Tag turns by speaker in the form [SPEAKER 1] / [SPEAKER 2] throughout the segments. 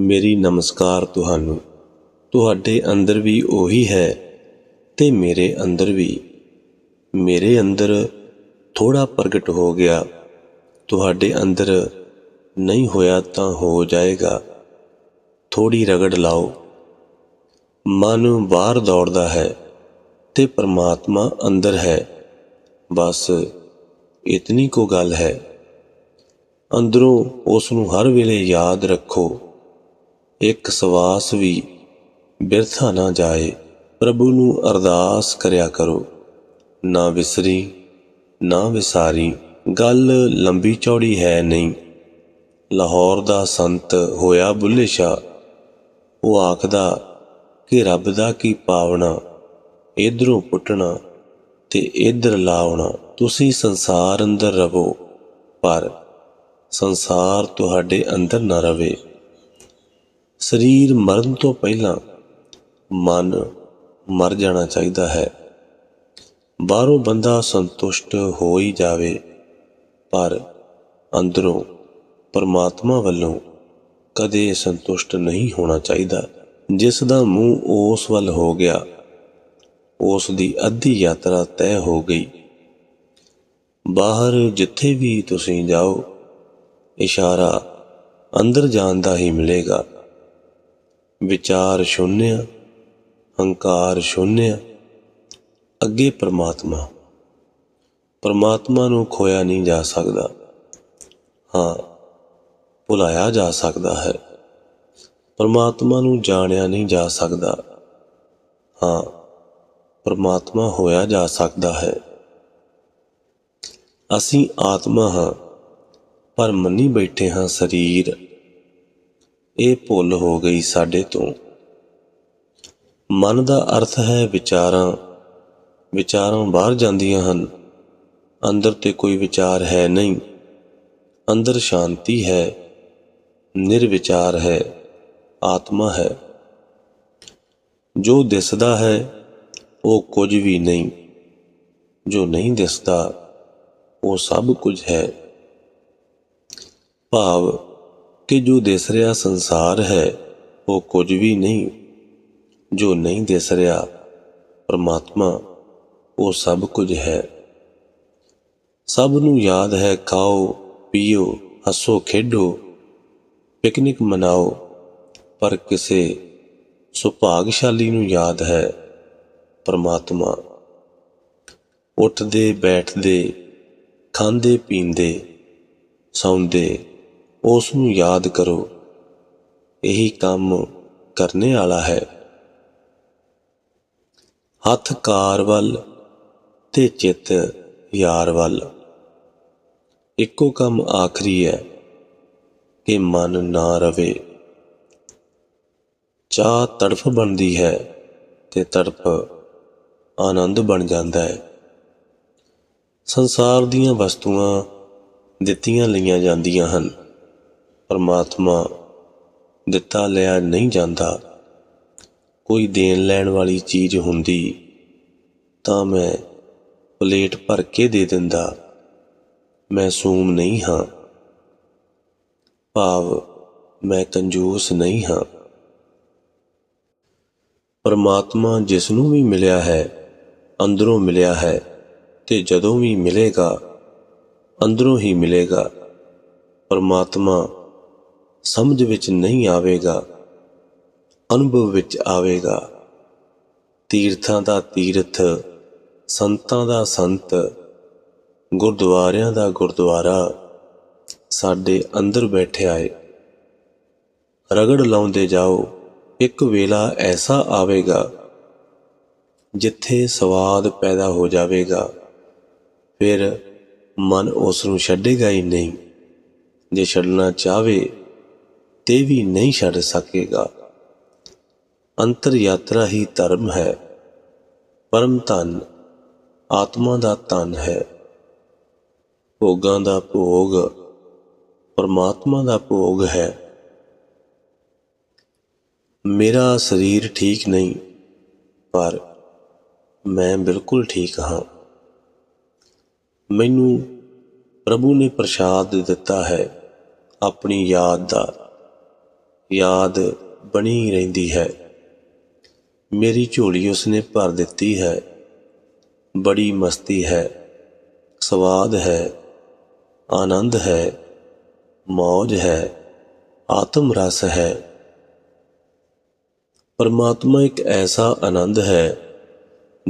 [SPEAKER 1] ਮੇਰੀ ਨਮਸਕਾਰ ਤੁਹਾਨੂੰ। ਤੁਹਾਡੇ ਅੰਦਰ ਵੀ ਉਹੀ ਹੈ ਤੇ ਮੇਰੇ ਅੰਦਰ ਵੀ। ਮੇਰੇ ਅੰਦਰ ਥੋੜਾ ਪ੍ਰਗਟ ਹੋ ਗਿਆ। ਤੁਹਾਡੇ ਅੰਦਰ ਨਹੀਂ ਹੋਇਆ ਤਾਂ ਹੋ ਜਾਏਗਾ। ਥੋੜੀ ਰਗੜ ਲਾਓ। ਮਨ ਬਾਹਰ ਦੌੜਦਾ ਹੈ ਤੇ ਪਰਮਾਤਮਾ ਅੰਦਰ ਹੈ। ਬਸ ਇਤਨੀ ਕੋ ਗੱਲ ਹੈ। ਅੰਦਰੋਂ ਉਸ ਨੂੰ ਹਰ ਵੇਲੇ ਯਾਦ ਰੱਖੋ। ਇੱਕ ਸਵਾਸ ਵੀ ਬਿਰਥਾ ਨਾ ਜਾਏ। ਪ੍ਰਭੂ ਨੂੰ ਅਰਦਾਸ ਕਰਿਆ ਕਰੋ। ਨਾ ਵਿਸਰੀ, ਨਾ ਵਿਸਾਰੀ, ਗੱਲ ਲੰਬੀ ਚੌੜੀ ਹੈ ਨਹੀਂ। ਲਾਹੌਰ ਦਾ ਸੰਤ ਹੋਇਆ ਬੁੱਲੇ ਸ਼ਾਹ ਉਹ ਆਖਦਾ ਕਿ ਰੱਬ ਦਾ ਕੀ ਪਾਵਣਾ, ਇਧਰੋਂ ਪੁੱਟਣਾ ਤੇ ਇਧਰ ਲਾਉਣਾ। ਤੁਸੀਂ ਸੰਸਾਰ ਅੰਦਰ ਰਵੋ, ਪਰ ਸੰਸਾਰ ਤੁਹਾਡੇ ਅੰਦਰ ਨਾ ਰਵੇ। ਸਰੀਰ ਮਰਨ ਤੋਂ ਪਹਿਲਾਂ ਮਨ ਮਰ ਜਾਣਾ ਚਾਹੀਦਾ ਹੈ। ਬਾਹਰੋਂ ਬੰਦਾ ਸੰਤੁਸ਼ਟ ਹੋ ਹੀ ਜਾਵੇ, ਪਰ ਅੰਦਰੋਂ ਪਰਮਾਤਮਾ ਵੱਲੋਂ ਕਦੇ ਸੰਤੁਸ਼ਟ ਨਹੀਂ ਹੋਣਾ ਚਾਹੀਦਾ। ਜਿਸ ਦਾ ਮੂੰਹ ਉਸ ਵੱਲ ਹੋ ਗਿਆ, ਉਸ ਦੀ ਅੱਧੀ ਯਾਤਰਾ ਤੈਅ ਹੋ ਗਈ। ਬਾਹਰ ਜਿੱਥੇ ਵੀ ਤੁਸੀਂ ਜਾਓ, ਇਸ਼ਾਰਾ ਅੰਦਰ ਜਾਣ ਦਾ ਹੀ ਮਿਲੇਗਾ। ਵਿਚਾਰ ਸ਼ੂਨਿਆ ਹੰਕਾਰ ਸ਼ੂਨਿਆ ਅੱਗੇ ਪ੍ਰਮਾਤਮਾ। ਪ੍ਰਮਾਤਮਾ ਨੂੰ ਖੋਇਆ ਨਹੀਂ ਜਾ ਸਕਦਾ। ਹਾਂ, ਭੁਲਾਇਆ ਜਾ ਸਕਦਾ ਹੈ। ਪਰਮਾਤਮਾ ਨੂੰ ਜਾਣਿਆ ਨਹੀਂ ਜਾ ਸਕਦਾ। ਹਾਂ, ਪਰਮਾਤਮਾ ਹੋਇਆ ਜਾ ਸਕਦਾ ਹੈ। ਅਸੀਂ ਆਤਮਾ ਹਾਂ, ਪਰ ਮੰਨੀ ਬੈਠੇ ਹਾਂ ਸਰੀਰ। ਇਹ ਭੁੱਲ ਹੋ ਗਈ ਸਾਡੇ ਤੋਂ। ਮਨ ਦਾ ਅਰਥ ਹੈ ਵਿਚਾਰਾਂ। ਵਿਚਾਰਾਂ ਬਾਹਰ ਜਾਂਦੀਆਂ ਹਨ। ਅੰਦਰ ਤੇ ਕੋਈ ਵਿਚਾਰ ਹੈ ਨਹੀਂ। ਅੰਦਰ ਸ਼ਾਂਤੀ ਹੈ। ਨਿਰਵਿਚਾਰ ਹੈ। ਆਤਮਾ ਹੈ। ਜੋ ਦਿਸਦਾ ਹੈ, ਉਹ ਕੁਝ ਵੀ ਨਹੀਂ। ਜੋ ਨਹੀਂ ਦਿਸਦਾ, ਉਹ ਸਭ ਕੁਝ ਹੈ। ਭਾਵ ਕਿ ਜੋ ਦਿਸ ਰਿਹਾ ਸੰਸਾਰ ਹੈ, ਉਹ ਕੁਝ ਵੀ ਨਹੀਂ। ਜੋ ਨਹੀਂ ਦਿਸ ਰਿਹਾ, ਪਰਮਾਤਮਾ, ਉਹ ਸਭ ਕੁਝ ਹੈ। ਸਭ ਨੂੰ ਯਾਦ ਹੈ, ਖਾਓ, ਪੀਓ, ਹੱਸੋ, ਖੇਡੋ, ਪਿਕਨਿਕ ਮਨਾਓ। ਪਰ ਕਿਸੇ ਸੁਭਾਗਸ਼ਾਲੀ ਨੂੰ ਯਾਦ ਹੈ, ਪਰਮਾਤਮਾ। ਉੱਠਦੇ, ਬੈਠਦੇ, ਖਾਂਦੇ, ਪੀਂਦੇ, ਸੌਂਦੇ ਉਸ ਨੂੰ ਯਾਦ ਕਰੋ। ਇਹੀ ਕੰਮ ਕਰਨੇ ਵਾਲਾ ਹੈ। ਹੱਥ ਕਾਰ ਵੱਲ ਤੇ ਚਿੱਤ ਯਾਰ ਵੱਲ। ਇੱਕੋ ਕੰਮ ਆਖਰੀ ਹੈ ਕਿ ਮਨ ਨਾ ਰਵੇ। ਚਾਹ ਤੜਫ ਬਣਦੀ ਹੈ ਤੇ ਤੜਫ ਆਨੰਦ ਬਣ ਜਾਂਦਾ ਹੈ। ਸੰਸਾਰ ਦੀਆਂ ਵਸਤੂਆਂ ਦਿੱਤੀਆਂ ਲਈਆਂ ਜਾਂਦੀਆਂ ਹਨ। ਪਰਮਾਤਮਾ ਦਿੱਤਾ ਲਿਆ ਨਹੀਂ ਜਾਂਦਾ। ਕੋਈ ਦੇਣ ਲੈਣ ਵਾਲੀ ਚੀਜ਼ ਹੁੰਦੀ ਤਾਂ ਮੈਂ ਪਲੇਟ ਭਰ ਕੇ ਦੇ ਦਿੰਦਾ। ਮੈਂ ਸੂਮ ਨਹੀਂ ਹਾਂ। ਭਾਵ ਮੈਂ ਕੰਜੂਸ ਨਹੀਂ ਹਾਂ। ਪਰਮਾਤਮਾ ਜਿਸ ਨੂੰ ਵੀ ਮਿਲਿਆ ਹੈ, ਅੰਦਰੋਂ ਮਿਲਿਆ ਹੈ ਤੇ ਜਦੋਂ ਵੀ ਮਿਲੇਗਾ, ਅੰਦਰੋਂ ਹੀ ਮਿਲੇਗਾ। ਪਰਮਾਤਮਾ ਸਮਝ ਵਿੱਚ ਨਹੀਂ ਆਵੇਗਾ, ਅਨੁਭਵ ਵਿੱਚ ਆਵੇਗਾ। ਤੀਰਥਾਂ ਦਾ ਤੀਰਥ, ਸੰਤਾਂ ਦਾ ਸੰਤ, ਗੁਰਦੁਆਰਿਆਂ ਦਾ ਗੁਰਦੁਆਰਾ ਸਾਡੇ ਅੰਦਰ ਬੈਠਿਆ ਏ ਰਗੜ ਲਾਉਂਦੇ ਜਾਓ, ਇੱਕ ਵੇਲਾ ਐਸਾ ਆਵੇਗਾ ਜਿੱਥੇ ਸਵਾਦ ਪੈਦਾ ਹੋ ਜਾਵੇਗਾ। ਫਿਰ ਮਨ ਉਸ ਨੂੰ ਛੱਡੇਗਾ ਹੀ ਨਹੀਂ। ਜੇ ਛੱਡਣਾ ਚਾਹਵੇ ਤੇ ਵੀ ਨਹੀਂ ਛੱਡ ਸਕੇਗਾ। ਅੰਤਰ ਯਾਤਰਾ ਹੀ ਧਰਮ ਹੈ। ਪਰਮ ਧਨ, ਆਤਮਾ ਦਾ ਧਨ ਹੈ। ਭੋਗਾਂ ਦਾ ਭੋਗ, ਪਰਮਾਤਮਾ ਦਾ ਭੋਗ ਹੈ। ਮੇਰਾ ਸਰੀਰ ਠੀਕ ਨਹੀਂ, ਪਰ ਮੈਂ ਬਿਲਕੁਲ ਠੀਕ ਹਾਂ। ਮੈਨੂੰ ਪ੍ਰਭੂ ਨੇ ਪ੍ਰਸ਼ਾਦ ਦਿੱਤਾ ਹੈ ਆਪਣੀ ਯਾਦ ਦਾ। ਯਾਦ ਬਣੀ ਰਹਿੰਦੀ ਹੈ। ਮੇਰੀ ਝੋਲੀ ਉਸਨੇ ਭਰ ਦਿੱਤੀ ਹੈ। ਬੜੀ ਮਸਤੀ ਹੈ। ਸਵਾਦ ਹੈ। ਆਨੰਦ ਹੈ। ਮौज ਹੈ। ਆਤਮ ਰਸ ਹੈ। ਪਰਮਾਤਮਾ ਇੱਕ ਐਸਾ ਆਨੰਦ ਹੈ,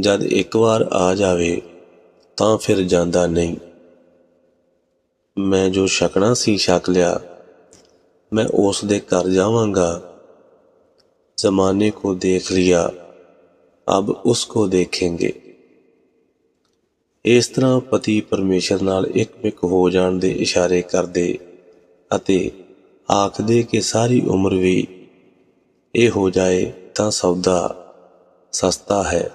[SPEAKER 1] ਜਦ ਇੱਕ ਵਾਰ ਆ ਜਾਵੇ ਤਾਂ ਫਿਰ ਜਾਂਦਾ ਨਹੀਂ। ਮੈਂ ਜੋ ਛਕਣਾ ਸੀ, ਛਕ ਲਿਆ। मैं ਉਸ ਦੇ ਘਰ ਜਾਵਾਂਗਾ। ਜ਼ਮਾਨੇ ਕੋ ਦੇਖ ਲਿਆ, ਅਬ ਉਸ ਕੋ ਦੇਖेंगे ਇਸ ਤਰ੍ਹਾਂ ਪਤੀ ਪਰਮੇਸ਼ਰ ਨਾਲ ਇੱਕਮਿਕ ਹੋ ਜਾਣ ਦੇ ਇਸ਼ਾਰੇ ਕਰਦੇ ਅਤੇ ਆਖਦੇ ਕਿ ਸਾਰੀ ਉਮਰ ਵੀ ਇਹ ਹੋ ਜਾਏ ਤਾਂ ਸੌਦਾ ਸਸਤਾ ਹੈ।